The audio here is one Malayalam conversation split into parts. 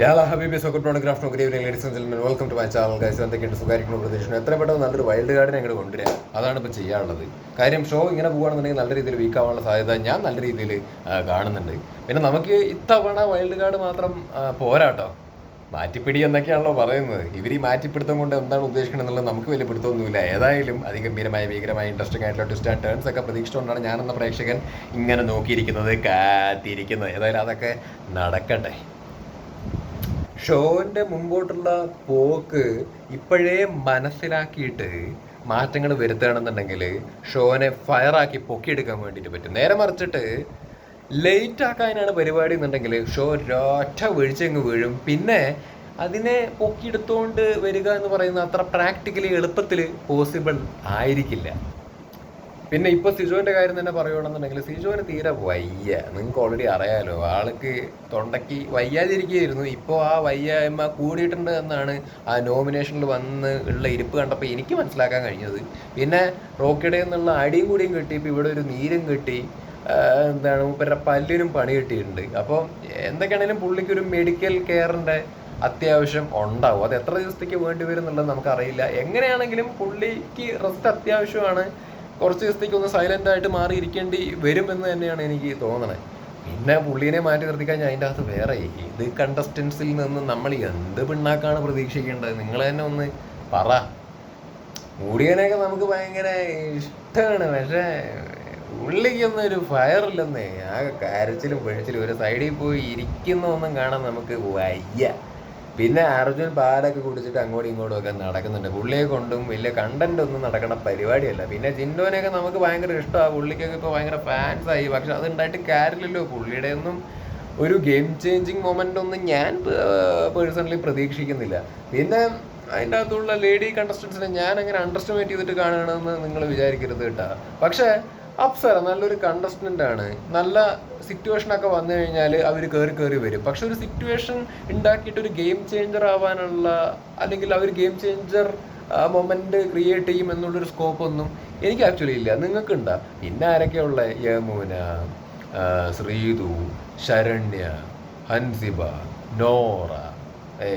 യാള ഹബീബി craft good evening ladies and gentlemen welcome to my channel guys എന്തൊക്കെയുണ്ട്? സുഖമായിരിക്കണം പ്രതീക്ഷിക്കുന്നു. എത്ര പെട്ടെന്ന് നല്ലൊരു വൈൽഡ് കാർഡിനെ അങ്ങോട്ട് കൊണ്ടുവരിക അതാണ് ഇപ്പോൾ ചെയ്യാനുള്ളത്. കാര്യം ഷോ ഇങ്ങനെ പോകുകയാണെന്നുണ്ടെങ്കിൽ നല്ല രീതിയിൽ വീക്ക് ആവാനുള്ള സാധ്യത ഞാൻ നല്ല രീതിയിൽ കാണുന്നുണ്ട്. പിന്നെ നമുക്ക് ഇത്തവണ വൈൽഡ് കാർഡ് മാത്രം പോരാട്ടോ. മാറ്റിപ്പിടി എന്നൊക്കെയാണല്ലോ പറയുന്നത്. ഇവർ ഈ മാറ്റിപ്പിടുത്തം കൊണ്ട് എന്താണ് ഉദ്ദേശിക്കുന്നത് എന്നുള്ളത് നമുക്ക് വലിയ പിടുത്തമൊന്നുമില്ല. ഏതായാലും അതിഗംഭീരമായ ഭീകരമായ ഇൻട്രസ്റ്റിംഗ് ആയിട്ടുള്ള ട്വിസ്റ്റ് ആൻഡ് ടേൺസ് ഒക്കെ പ്രതീക്ഷിച്ചുകൊണ്ടാണ് ഞാനെന്ന പ്രേക്ഷകൻ ഇങ്ങനെ നോക്കിയിരിക്കുന്നത് കാത്തിരിക്കുന്നത്. ഏതായാലും അതൊക്കെ നടക്കട്ടെ. ഷോന്റെ മുമ്പോട്ടുള്ള പോക്ക് ഇപ്പോഴേ മനസ്സിലാക്കിയിട്ട് മാറ്റങ്ങൾ വരുത്തുകയാണെന്നുണ്ടെങ്കിൽ ഷോനെ ഫയറാക്കി പൊക്കിയെടുക്കാൻ വേണ്ടിയിട്ട് പറ്റും. നേരെ മറിച്ചിട്ട് ലേറ്റ് ആക്കാനാണ് പരിപാടി എന്നുണ്ടെങ്കിൽ ഷോ ഒരൊറ്റ വീഴ്ചയങ്ങ് വീഴും. പിന്നെ അതിനെ പൊക്കിയെടുത്തുകൊണ്ട് വരിക എന്ന് പറയുന്നത് അത്ര പ്രാക്ടിക്കലി എളുപ്പത്തിൽ പോസിബിൾ ആയിരിക്കില്ല. പിന്നെ ഇപ്പൊ സിജോന്റെ കാര്യം തന്നെ പറയുകയാണെന്നുണ്ടെങ്കിൽ സിജോന് തീരെ വയ്യ. നിങ്ങൾക്ക് ഓൾറെഡി അറിയാലോ ആൾക്ക് തൊണ്ടയ്ക്ക് വയ്യാതിരിക്കുകയായിരുന്നു. ഇപ്പോൾ ആ വയ്യായ്മ കൂടിയിട്ടുണ്ട് എന്നാണ് ആ നോമിനേഷനിൽ വന്ന് ഉള്ള ഇരിപ്പ് കണ്ടപ്പോൾ എനിക്ക് മനസ്സിലാക്കാൻ കഴിഞ്ഞത്. പിന്നെ റോക്കിയുടെ നിന്നുള്ള അടിയും കൂടിയും കിട്ടി ഇപ്പോൾ ഇവിടെ ഒരു നീരും കിട്ടി എന്താണ് മൂപ്പരുടെ പല്ലിനും പണി കിട്ടിയിട്ടുണ്ട്. അപ്പോൾ എന്തൊക്കെയാണെങ്കിലും പുള്ളിക്കൊരു മെഡിക്കൽ കെയറിന്റെ അത്യാവശ്യം ഉണ്ടാവും. അത് എത്ര ദിവസത്തേക്ക് വേണ്ടി വരും എന്നുള്ളത് നമുക്കറിയില്ല. എങ്ങനെയാണെങ്കിലും പുള്ളിക്ക് റെസ്റ്റ് അത്യാവശ്യമാണ്. കുറച്ച് ദിവസത്തേക്ക് ഒന്ന് സൈലന്റ് ആയിട്ട് മാറിയിരിക്കേണ്ടി വരും എന്ന് തന്നെയാണ് എനിക്ക് തോന്നണേ. പിന്നെ പുള്ളീനെ മാറ്റി നിർത്തിക്കാൻ അതിന്റെ അകത്ത് വേറെ ഇത് കണ്ടസ്റ്റൻസിൽ നിന്ന് നമ്മൾ എന്ത് പിണ്ണാക്കാണ് പ്രതീക്ഷിക്കേണ്ടത്? നിങ്ങൾ തന്നെ ഒന്ന് പറ. മൂടിയനെയൊക്കെ നമുക്ക് ഭയങ്കര ഇഷ്ടമാണ് പക്ഷേ ഉള്ളിക്കൊന്നും ഒരു ഫയർ ഇല്ലെന്നേ. ആകെ കരച്ചിലും പിഴച്ചിലും. ഒരു സൈഡിൽ പോയി ഇരിക്കുന്ന ഒന്നും കാണാൻ നമുക്ക് വയ്യ. പിന്നെ അർജുൻ പാലൊക്കെ കുടിച്ചിട്ട് അങ്ങോട്ടും ഇങ്ങോട്ടും ഒക്കെ നടക്കുന്നുണ്ട്. പുള്ളിയെ കൊണ്ടും വലിയ കണ്ടന്റ് ഒന്നും നടക്കണ പരിപാടിയല്ല. പിന്നെ ജിൻഡോനെയൊക്കെ നമുക്ക് ഭയങ്കര ഇഷ്ടമാണ് പുള്ളിക്കൊക്കെ ഇപ്പോൾ ഭയങ്കര ഫാൻസ് ആയി. പക്ഷെ അത് ഉണ്ടായിട്ട് കാര്യമില്ലല്ലോ. പുള്ളിയുടെ ഒന്നും ഒരു ഗെയിം ചേഞ്ചിങ് മൊമെന്റ് ഒന്നും ഞാൻ പേഴ്സണലി പ്രതീക്ഷിക്കുന്നില്ല. പിന്നെ അതിന്റെ അകത്തുള്ള ലേഡി കണ്ടസ്റ്റൻസിനെ ഞാൻ അങ്ങനെ അണ്ടർസ്റ്റിമേറ്റ് ചെയ്തിട്ട് കാണുകയാണെന്ന് നിങ്ങൾ വിചാരിക്കരുത് കേട്ടോ. പക്ഷേ അപ്സര നല്ലൊരു കണ്ടസ്റ്റന്റ് ആണ്. നല്ല സിറ്റുവേഷൻ ഒക്കെ വന്നു കഴിഞ്ഞാൽ അവർ കയറി കയറി വരും. പക്ഷെ ഒരു സിറ്റുവേഷൻ ഉണ്ടാക്കിയിട്ട് ഒരു ഗെയിം ചേഞ്ചർ ആവാനുള്ള അല്ലെങ്കിൽ അവർ ഗെയിം ചേഞ്ചർ മൊമെന്റ് ക്രിയേറ്റ് ചെയ്യും എന്നുള്ളൊരു സ്കോപ്പ് ഒന്നും എനിക്ക് ആക്ച്വലി ഇല്ല. നിങ്ങൾക്കുണ്ടാ? പിന്നെ ആരൊക്കെയുള്ള യമുന യമൂന ശ്രീതു ശരണ്യ ഹൻസിബ നോറ. ഏ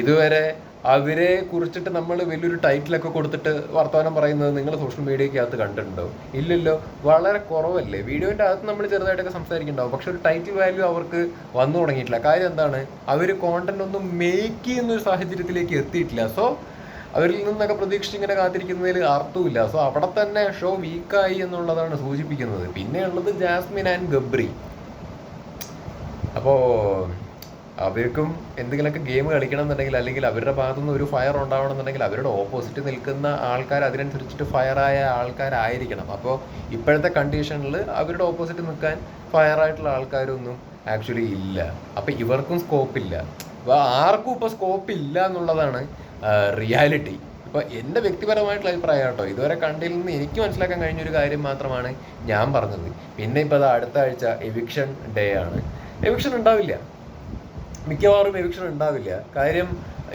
ഇതുവരെ അവരെ കുറിച്ചിട്ട് നമ്മൾ വലിയൊരു ടൈറ്റിലൊക്കെ കൊടുത്തിട്ട് വർത്തമാനം പറയുന്നത് നിങ്ങൾ സോഷ്യൽ മീഡിയക്കകത്ത് കണ്ടിട്ടുണ്ടോ? ഇല്ലല്ലോ. വളരെ കുറവല്ലേ. വീഡിയോന്റെ അകത്ത് നമ്മൾ ചെറുതായിട്ടൊക്കെ സംസാരിക്കുന്നുണ്ടാവും. പക്ഷെ ഒരു ടൈറ്റിൽ വാല്യൂ അവർക്ക് വന്നു തുടങ്ങിയിട്ടില്ല. കാര്യം എന്താണ്? അവർ കോണ്ടന്റ് ഒന്നും മേക്ക് ചെയ്യുന്ന ഒരു സാഹചര്യത്തിലേക്ക് എത്തിയിട്ടില്ല. സോ അവരിൽ നിന്നൊക്കെ പ്രതീക്ഷിച്ച് ഇങ്ങനെ കാത്തിരിക്കുന്നതിൽ അർത്ഥമില്ല സോ അവിടെ തന്നെ ഷോ വീക്കായി എന്നുള്ളതാണ് സൂചിപ്പിക്കുന്നത്. പിന്നെയുള്ളത് ജാസ്മിൻ ആൻഡ് ഗബ്രി. അപ്പോൾ അവർക്കും എന്തെങ്കിലുമൊക്കെ ഗെയിം കളിക്കണം എന്നുണ്ടെങ്കിൽ അല്ലെങ്കിൽ അവരുടെ ഭാഗത്തുനിന്ന് ഒരു ഫയർ ഉണ്ടാവണം എന്നുണ്ടെങ്കിൽ അവരുടെ ഓപ്പോസിറ്റ് നിൽക്കുന്ന ആൾക്കാർ അതിനനുസരിച്ചിട്ട് ഫയറായ ആൾക്കാരായിരിക്കണം. അപ്പോൾ ഇപ്പോഴത്തെ കണ്ടീഷനിൽ അവരുടെ ഓപ്പോസിറ്റ് നിൽക്കാൻ ഫയറായിട്ടുള്ള ആൾക്കാരൊന്നും ആക്ച്വലി ഇല്ല. അപ്പോൾ ഇവർക്കും സ്കോപ്പ് ഇല്ല. അപ്പോൾ ആർക്കും ഇപ്പോൾ സ്കോപ്പ് ഇല്ല എന്നുള്ളതാണ് റിയാലിറ്റി ഇപ്പോൾ എന്റെ വ്യക്തിപരമായിട്ടുള്ള അഭിപ്രായം കേട്ടോ. ഇതുവരെ കണ്ടിൽ നിന്ന് എനിക്ക് മനസ്സിലാക്കാൻ കഴിഞ്ഞ ഒരു കാര്യം മാത്രമാണ് ഞാൻ പറഞ്ഞത്. പിന്നെ ഇപ്പോൾ അത് അടുത്ത ആഴ്ച എവിക്ഷൻ ഡേ ആണ്. എവിക്ഷൻ ഉണ്ടാവില്ല. മിക്കവാറും എവിക്ഷൻ ഉണ്ടാവില്ല. കാര്യം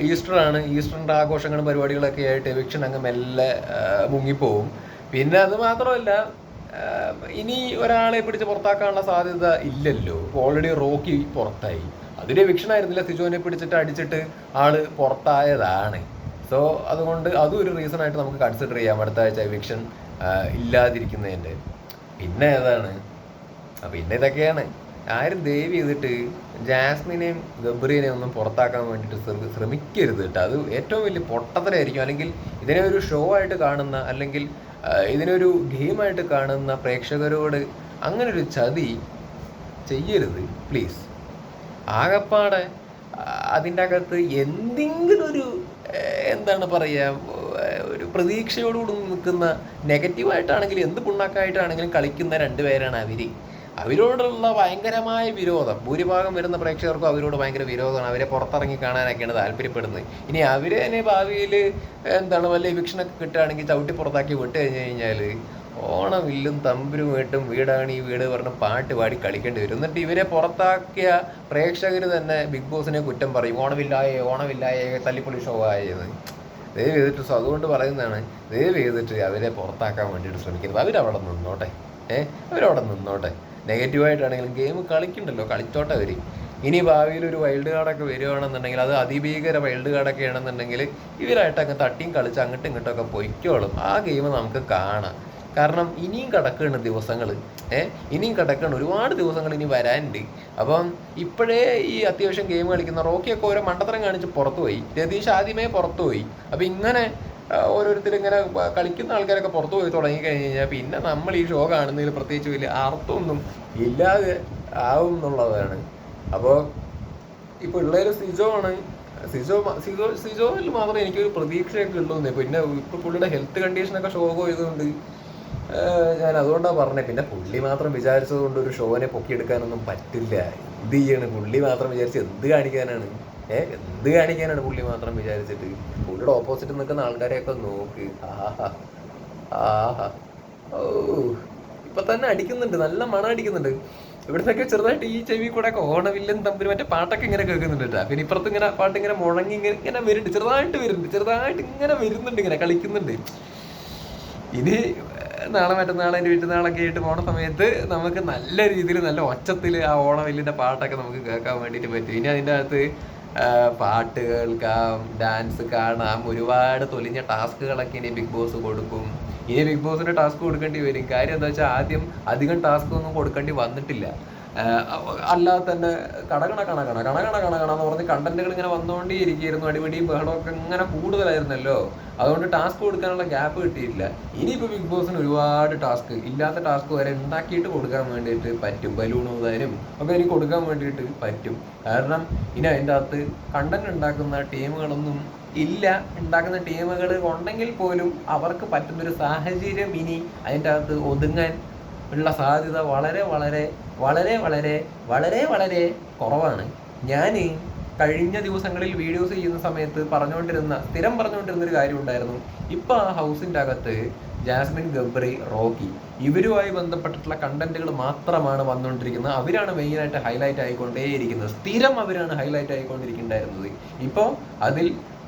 ഈസ്റ്റർ ആണ് ഈസ്റ്ററിന്റെ ആഘോഷങ്ങളും പരിപാടികളൊക്കെ ആയിട്ട് എവിക്ഷൻ അങ്ങ് മെല്ലെ മുങ്ങിപ്പോവും. പിന്നെ അത് മാത്രമല്ല ഇനി ഒരാളെ പിടിച്ച് പുറത്താക്കാനുള്ള സാധ്യത ഇല്ലല്ലോ. ഓൾറെഡി റോക്കി പുറത്തായി. അതൊരു എവിക്ഷൻ ആയിരുന്നില്ല. സിജോനെ പിടിച്ചിട്ട് അടിച്ചിട്ട് ആൾ പുറത്തായതാണ്. സോ അതുകൊണ്ട് അതും ഒരു റീസൺ ആയിട്ട് നമുക്ക് കൺസിഡർ ചെയ്യാം അടുത്ത ആഴ്ച എവിക്ഷൻ ഇല്ലാതിരിക്കുന്നതിന്റെ പിന്നെ ഏതാണ്? പിന്നെ ഇതൊക്കെയാണ്. ആരും ദേവി ചെയ്തിട്ട് ജാസ്മിനെയും ഗബ്രീനെയും ഒന്നും പുറത്താക്കാൻ വേണ്ടിയിട്ട് ശ്രമി- ശ്രമിക്കരുത് കേട്ടോ. അത് ഏറ്റവും വലിയ പൊട്ടത്തരായിരിക്കും. അല്ലെങ്കിൽ ഇതിനെ ഒരു ഷോ ആയിട്ട് കാണുന്ന അല്ലെങ്കിൽ ഇതിനൊരു ഗെയിമായിട്ട് കാണുന്ന പ്രേക്ഷകരോട് അങ്ങനൊരു ചതി ചെയ്യരുത്. പ്ലീസ് ആകപ്പാടെ അതിന്റെ അകത്ത് എന്തെങ്കിലും ഒരു എന്താണ് പറയുക ഒരു പ്രതീക്ഷയോടുകൂടി നിൽക്കുന്ന നെഗറ്റീവായിട്ടാണെങ്കിലും എന്ത് പുണ്ണാക്കായിട്ടാണെങ്കിലും കളിക്കുന്ന രണ്ടുപേരാണ് അവർ അവരോടുള്ള ഭയങ്കരമായ വിരോധം. ഭൂരിഭാഗം വരുന്ന പ്രേക്ഷകർക്കും അവരോട് ഭയങ്കര വിരോധമാണ്. അവരെ പുറത്തിറങ്ങി കാണാനൊക്കെയാണ് താല്പര്യപ്പെടുന്നത്. ഇനി അവർ തന്നെ ഭാവിയിൽ എന്താണ് വല്ല എവിക്ഷനൊക്കെ കിട്ടുകയാണെങ്കിൽ ചവിട്ടി പുറത്താക്കി വിട്ട് കഴിഞ്ഞ് കഴിഞ്ഞാൽ ഓണമില്ലും തമ്പുരും വീട്ടും വീടാണ് ഈ വീട് പറഞ്ഞ് പാട്ട് പാടി കളിക്കേണ്ടി വരും. എന്നിട്ട് ഇവരെ പുറത്താക്കിയ പ്രേക്ഷകർ തന്നെ ബിഗ് ബോസിനെ കുറ്റം പറയും. ഓണമില്ലായേ ഓണമില്ലായേ തല്ലിപ്പൊളി ഷോ ആയത്. ദയവ് ചെയ്തിട്ട് അതുകൊണ്ട് പറയുന്നതാണ്. ദയവ് ചെയ്തിട്ട് അവരെ പുറത്താക്കാൻ വേണ്ടിയിട്ട് ശ്രമിക്കുന്നത് അവരവിടെ നിന്നോട്ടെ. ഏഹ് അവരവിടെ നിന്നോട്ടെ. നെഗറ്റീവായിട്ടാണെങ്കിലും ഗെയിം കളിക്കണ്ടല്ലോ കളിച്ചോട്ടെ അവർ ഇനി ഭാവിയിൽ ഒരു വൈൽഡ് കാർഡൊക്കെ വരികയാണെന്നുണ്ടെങ്കിൽ അത് അതിഭീകര വൈൽഡ് കാർഡൊക്കെ ആണെന്നുണ്ടെങ്കിൽ ഇവരായിട്ട് അങ്ങ് തട്ടിയും കളിച്ച് അങ്ങോട്ടും ഇങ്ങോട്ടും ഒക്കെ പൊയ്ക്കോളും. ആ ഗെയിം നമുക്ക് കാണാം. കാരണം ഇനിയും കിടക്കുകയാണ് ദിവസങ്ങൾ ഏ? ഇനിയും കിടക്കുകയാണ് ഒരുപാട് ദിവസങ്ങൾ ഇനി വരാനുണ്ട്. അപ്പം ഇപ്പോഴേ ഈ അത്യാവശ്യം ഗെയിം കളിക്കുന്ന റോക്കിയൊക്കെ ഓരോ മണ്ടത്തരം കാണിച്ച് പുറത്തുപോയി. രതീഷ് ആദ്യമേ പുറത്തുപോയി. അപ്പം ഇങ്ങനെ ഓരോരുത്തർ ഇങ്ങനെ കളിക്കുന്ന ആൾക്കാരൊക്കെ പുറത്തു പോയി തുടങ്ങി കഴിഞ്ഞ് കഴിഞ്ഞാൽ പിന്നെ നമ്മൾ ഈ ഷോ കാണുന്നതിൽ പ്രത്യേകിച്ച് വലിയ അർത്ഥമൊന്നും ഇല്ലാതെ ആവും എന്നുള്ളതാണ്. അപ്പോൾ ഇപ്പോൾ ഉള്ളൊരു സിജോ ആണ് സിജോ സിജോ സിജോയിൽ മാത്രമേ എനിക്കൊരു പ്രതീക്ഷയൊക്കെ ഉള്ളൂ പിന്നെ ഇപ്പോൾ പുള്ളിയുടെ ഹെൽത്ത് കണ്ടീഷനൊക്കെ ഷോ പോയതുകൊണ്ട് ഞാൻ അതുകൊണ്ടാണ് പറഞ്ഞത് പിന്നെ പുള്ളി മാത്രം വിചാരിച്ചത് കൊണ്ട് ഒരു ഷോനെ പൊക്കിയെടുക്കാനൊന്നും പറ്റില്ല. എന്ത് ചെയ്യാണ്? പുള്ളി മാത്രം വിചാരിച്ച് എന്ത് കാണിക്കാനാണ്? ഏ എന്ത് കാണിക്കാനാണ് പുള്ളി മാത്രം വിചാരിച്ചിട്ട്? പുള്ളിയുടെ ഓപ്പോസിറ്റ് നിൽക്കുന്ന ആൾക്കാരെയൊക്കെ നോക്ക്. ആഹാ ആഹാ. ഓ ഇപ്പൊ തന്നെ അടിക്കുന്നുണ്ട് നല്ല മണം അടിക്കുന്നുണ്ട്. ഇവിടുന്നൊക്കെ ചെറുതായിട്ട് ഈ ചെവി കൂടെ ഒക്കെ ഓണവില്ലൻ തമ്പിൽ മറ്റേ പാട്ടൊക്കെ ഇങ്ങനെ കേൾക്കുന്നുണ്ട് കേട്ടോ. പിന്നെ ഇപ്പുറത്ത് ഇങ്ങനെ പാട്ട് ഇങ്ങനെ മുഴങ്ങി ഇങ്ങനെ ഇങ്ങനെ വരുന്നുണ്ട് ചെറുതായിട്ട് വരുന്നുണ്ട് ചെറുതായിട്ട് ഇങ്ങനെ വരുന്നുണ്ട് ഇങ്ങനെ കളിക്കുന്നുണ്ട്. ഇനി നാളെ മറ്റന്നാളെ എന്റെ വീട്ടുനാളൊക്കെ ആയിട്ട് പോണ സമയത്ത് നമുക്ക് നല്ല രീതിയിൽ നല്ല ഒച്ചത്തിൽ ആ ഓണവില്ലിന്റെ പാട്ടൊക്കെ നമുക്ക് കേൾക്കാൻ വേണ്ടിയിട്ട് പറ്റും. ഇനി അതിന്റെ അകത്ത് പാട്ട് കേൾക്കാം ഡാൻസ് കാണാം ഒരുപാട് തൊലിഞ്ഞ ടാസ്കുകളൊക്കെ ഇനി ബിഗ് ബോസ് കൊടുക്കും. ഇനി ബിഗ് ബോസിന് ടാസ്ക് കൊടുക്കേണ്ടി വരും. കാര്യം എന്താ വെച്ചാൽ ആദ്യം അധികം ടാസ്ക് ഒന്നും കൊടുക്കേണ്ടി വന്നിട്ടില്ല. അല്ലാതെ തന്നെ കണകണ കണകണ കണ കണ കണ കണ എന്ന് പറഞ്ഞ് കണ്ടന്റുകൾ ഇങ്ങനെ വന്നുകൊണ്ടേ ഇരിക്കുകയായിരുന്നു അടിപിടിയും ബഹളമൊക്കെ ഇങ്ങനെ കൂടുതലായിരുന്നല്ലോ. അതുകൊണ്ട് ടാസ്ക് കൊടുക്കാനുള്ള ഗ്യാപ്പ് കിട്ടിയിട്ടില്ല. ഇനിയിപ്പോൾ ബിഗ് ബോസിന് ഒരുപാട് ടാസ്ക് ഇല്ലാത്ത ടാസ്ക് വരെ ഉണ്ടാക്കിയിട്ട് കൊടുക്കാൻ വേണ്ടിയിട്ട് പറ്റും. ബലൂൺ മുതലും ഒക്കെ ഇനി കൊടുക്കാൻ വേണ്ടിയിട്ട് പറ്റും. കാരണം ഇനി അതിന്റെ അകത്ത് കണ്ടന്റ് ഉണ്ടാക്കുന്ന ടീമുകളൊന്നും ഇല്ല. ഉണ്ടാക്കുന്ന ടീമുകൾ ഉണ്ടെങ്കിൽ പോലും അവർക്ക് പറ്റുന്നൊരു സാഹചര്യം ഇനി അതിന്റെ അകത്ത് ഒതുങ്ങാൻ ഉള്ള സാധ്യത വളരെ വളരെ വളരെ വളരെ വളരെ വളരെ കുറവാണ്. ഞാൻ കഴിഞ്ഞ ദിവസങ്ങളിൽ വീഡിയോസ് ചെയ്യുന്ന സമയത്ത് പറഞ്ഞുകൊണ്ടിരുന്ന സ്ഥിരം പറഞ്ഞുകൊണ്ടിരുന്ന ഒരു കാര്യം ഉണ്ടായിരുന്നു. ഇപ്പൊ ആ ഹൗസിന്റെ അകത്ത് ജാസ്മിൻ ഗബ്രി റോക്കി ഇവരുമായി ബന്ധപ്പെട്ടിട്ടുള്ള കണ്ടന്റുകൾ മാത്രമാണ് വന്നുകൊണ്ടിരിക്കുന്നത് അവരാണ് മെയിനായിട്ട് ഹൈലൈറ്റ് ആയിക്കൊണ്ടേയിരിക്കുന്നത്. സ്ഥിരം അവരാണ് ഹൈലൈറ്റ് ആയിക്കൊണ്ടിരിക്കുന്നുണ്ടായിരുന്നത്. ഇപ്പോൾ അതിൽ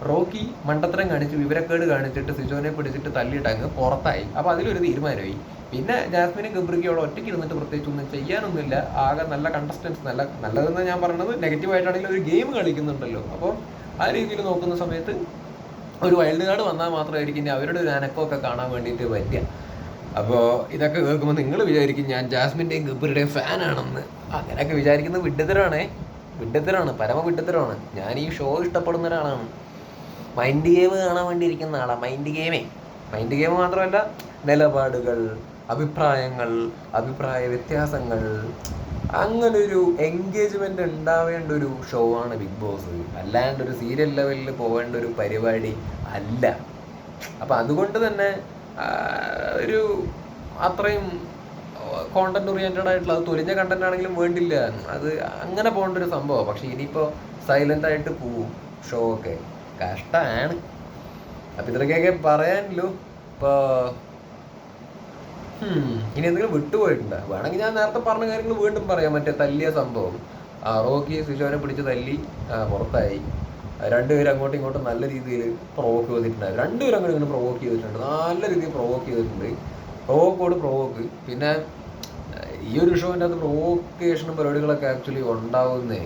റോക്കി മണ്ടത്തരം കാണിച്ച് വിവരക്കേട് കാണിച്ചിട്ട് സിജോനെ പിടിച്ചിട്ട് തല്ലിയിട്ട് അങ്ങ് പുറത്തായി. അപ്പോൾ അതിലൊരു തീരുമാനമായി. പിന്നെ ജാസ്മിനും ഗബ്രിക്കും ഒറ്റയ്ക്ക് ഇരുന്നിട്ട് പ്രത്യേകിച്ച് ഒന്നും ചെയ്യാനൊന്നുമില്ല. ആകെ നല്ല കണ്ടസ്റ്റൻസ് നല്ല നല്ലതെന്ന് ഞാൻ പറയുന്നത് നെഗറ്റീവ് ആയിട്ടാണെങ്കിൽ ഒരു ഗെയിം കളിക്കുന്നുണ്ടല്ലോ. അപ്പോൾ ആ രീതിയിൽ നോക്കുന്ന സമയത്ത് ഒരു വൈൽഡ് കാർഡ് വന്നാൽ മാത്രമായിരിക്കും അവരുടെ ഒരു അനക്കമൊക്കെ കാണാൻ വേണ്ടിയിട്ട് പറ്റുക അപ്പോൾ ഇതൊക്കെ കേൾക്കുമ്പോൾ നിങ്ങൾ വിചാരിക്കും ഞാൻ ജാസ്മിന്റെയും ഗബ്രിയുടെയും ഫാനാണെന്ന്. അങ്ങനെയൊക്കെ വിചാരിക്കുന്നത് വിഡ്ഢിത്തരാണേ വിഡ്ഢിത്തരാണ് പരമ വിഡ്ഢിത്തരാണ് ഞാൻ ഈ ഷോ ഇഷ്ടപ്പെടുന്ന ഒരാളാണ്. മൈൻഡ് ഗെയിം കാണാൻ വേണ്ടി ഇരിക്കുന്ന ആളാണ് മൈൻഡ് ഗെയിമേ മൈൻഡ് ഗെയിം മാത്രമല്ല നിലപാടുകൾ അഭിപ്രായങ്ങൾ അഭിപ്രായ വ്യത്യാസങ്ങൾ. അങ്ങനെ ഒരു എൻഗേജ്മെന്റ് ഉണ്ടാവേണ്ട ഒരു ഷോ ആണ് ബിഗ് ബോസ് അല്ലാണ്ട് ഒരു സീരിയൽ ലെവലിൽ പോകേണ്ട ഒരു പരിപാടി അല്ല. അപ്പൊ അതുകൊണ്ട് തന്നെ ഒരു അത്രയും കോണ്ടന്റ് ഓറിയന്റഡ് ആയിട്ടുള്ള അത് തൊലിഞ്ഞ കണ്ടന്റ് ആണെങ്കിലും വേണ്ടില്ല. അത് അങ്ങനെ പോകേണ്ട ഒരു സംഭവം. പക്ഷേ ഇനിയിപ്പോ സൈലന്റ് ആയിട്ട് പോവും ഷോ ഒക്കെ. കഷ്ടാണ്. അപ്പൊ ഇത്രക്കൊക്കെ പറയാനല്ലോ ഇപ്പോ ഹും, ഇനി എന്തെങ്കിലും വിട്ടുപോയിട്ടുണ്ടോ? വേണമെങ്കിൽ ഞാൻ നേരത്തെ പറഞ്ഞ കാര്യങ്ങൾ വീണ്ടും പറയാം. മറ്റേ തല്ലിയ സംഭവം. റോക്കി സുശോനെ പിടിച്ച് തല്ലി പുറത്തായി. രണ്ടുപേരും അങ്ങോട്ടും ഇങ്ങോട്ടും നല്ല രീതിയിൽ പ്രൊവോക്ക് ചെയ്തിട്ടുണ്ടായിരുന്നു രണ്ടുപേരും അങ്ങോട്ടും ഇങ്ങനെ പ്രൊവോക്ക് ചെയ്തിട്ടുണ്ട്. നല്ല രീതിയിൽ പ്രൊവോക്ക് ചെയ്തിട്ടുണ്ട്. പ്രൊവോക്കോട് പ്രൊവോക്ക് പിന്നെ ഈ ഒരു ഷോന്റെ അകത്ത് പ്രൊവോക്കേഷനും പരിപാടികളൊക്കെ ആക്ച്വലി ഉണ്ടാവുന്നേ.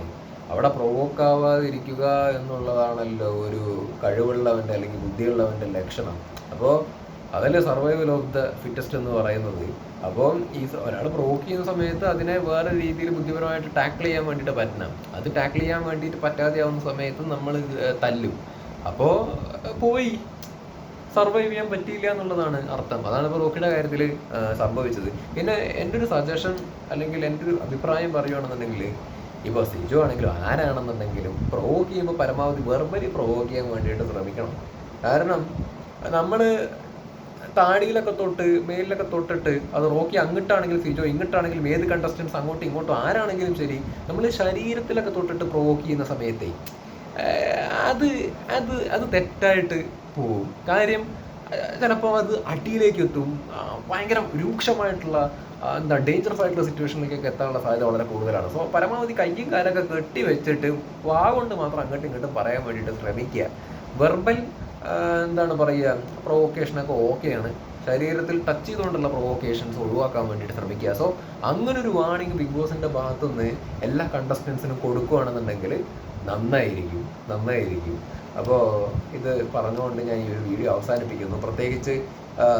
അവിടെ പ്രൊവോക്ക് ആവാതിരിക്കുക എന്നുള്ളതാണല്ലോ ഒരു കഴിവുള്ളവന്റെ അല്ലെങ്കിൽ ബുദ്ധിയുള്ളവന്റെ ലക്ഷണം. അപ്പോൾ അതല്ലേ സർവൈവൽ ഓഫ് ദ ഫിറ്റസ്റ്റ് എന്ന് പറയുന്നത്. അപ്പോൾ ഈ ഒരാൾ പ്രൊവോക്ക് ചെയ്യുന്ന സമയത്ത് അതിനെ വേറെ രീതിയിൽ ബുദ്ധിപരമായിട്ട് ടാക്കിൾ ചെയ്യാൻ വേണ്ടിയിട്ട് പറ്റണം. അത് ടാക്കിൾ ചെയ്യാൻ വേണ്ടിയിട്ട് പറ്റാതെയാവുന്ന സമയത്ത് നമ്മൾ തല്ലും. അപ്പോൾ പോയി. സർവൈവ് ചെയ്യാൻ പറ്റിയില്ല എന്നുള്ളതാണ് അർത്ഥം. അതാണ് ഇപ്പോൾ റോക്കിയുടെ കാര്യത്തിൽ സംഭവിച്ചത്. പിന്നെ എന്റെ ഒരു സജഷൻ അല്ലെങ്കിൽ എന്റെ ഒരു അഭിപ്രായം പറയുകയാണെന്നുണ്ടെങ്കിൽ ഇപ്പോൾ സിജു ആണെങ്കിലും ആരാണെന്നുണ്ടെങ്കിലും പ്രൊവോക്ക് ചെയ്യുമ്പോൾ പരമാവധി വെർബലി പ്രൊവോക്ക് ചെയ്യാൻ വേണ്ടിയിട്ട് ശ്രമിക്കണം. കാരണം നമ്മൾ താടിയിലൊക്കെ തൊട്ട് മേലിലൊക്കെ തൊട്ടിട്ട് അത് റോക്കി അങ്ങോട്ടാണെങ്കിലും സിജോ ഇങ്ങോട്ടാണെങ്കിലും ഏത് കണ്ടസ്റ്റൻസ് അങ്ങോട്ടും ഇങ്ങോട്ടും ആരാണെങ്കിലും ശരി നമ്മൾ ശരീരത്തിലൊക്കെ തൊട്ടിട്ട് പ്രൊവോക്ക് ചെയ്യുന്ന സമയത്തേ അത് അത് അത് തെറ്റായിട്ട് പോവും. കാര്യം ചിലപ്പോൾ അത് അടിയിലേക്ക് എത്തും. ഭയങ്കര രൂക്ഷമായിട്ടുള്ള എന്താ ഡേഞ്ചറസ് ആയിട്ടുള്ള സിറ്റുവേഷനിലേക്കൊക്കെ എത്താനുള്ള സാധ്യത വളരെ കൂടുതലാണ്. സോ പരമാവധി കയ്യും കാലൊക്കെ കെട്ടി വെച്ചിട്ട് വാ കൊണ്ട് മാത്രം അങ്ങോട്ടും ഇങ്ങോട്ടും പറയാൻ വേണ്ടിയിട്ട് ശ്രമിക്കുക. വെർബൽ എന്താണ് പറയുക പ്രൊവോക്കേഷനൊക്കെ ഓക്കെയാണ് ശരീരത്തിൽ ടച്ച് ചെയ്തുകൊണ്ടുള്ള പ്രൊവോക്കേഷൻസ് ഒഴിവാക്കാൻ വേണ്ടിയിട്ട് ശ്രമിക്കുക. സോ അങ്ങനെ ഒരു വാണിംഗ് ബിഗ് ബോസിന്റെ ഭാഗത്തുനിന്ന് എല്ലാ കണ്ടസ്റ്റൻസിനും കൊടുക്കുകയാണെന്നുണ്ടെങ്കിൽ നന്നായിരിക്കും നന്നായിരിക്കും. അപ്പോൾ ഇത് പറഞ്ഞുകൊണ്ട് ഞാൻ ഈ ഒരു വീഡിയോ അവസാനിപ്പിക്കുന്നു. പ്രത്യേകിച്ച്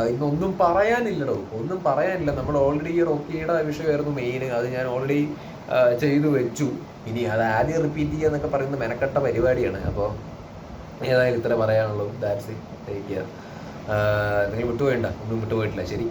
ഇന്നൊന്നും പറയാനില്ലടോ. ഒന്നും പറയാനില്ല. നമ്മൾ ഓൾറെഡി ഈ റോക്കിയുടെ വിഷയമായിരുന്നു മെയിൻ അത് ഞാൻ ഓൾറെഡി ചെയ്തു വെച്ചു. ഇനി അത് ആദ്യം റിപ്പീറ്റ് ചെയ്യുക എന്നൊക്കെ പറയുന്നത് മെനക്കെട്ട പരിപാടിയാണ്. അപ്പോൾ ഏതായാലും ഇത്ര പറയാനുള്ളൂ. ദാറ്റ്സ് ഇറ്റ് ടേക്ക് കെയർ നിങ്ങൾ വിട്ടുപോയിണ്ട. ഒന്നും വിട്ടുപോയിട്ടില്ല. ശരി.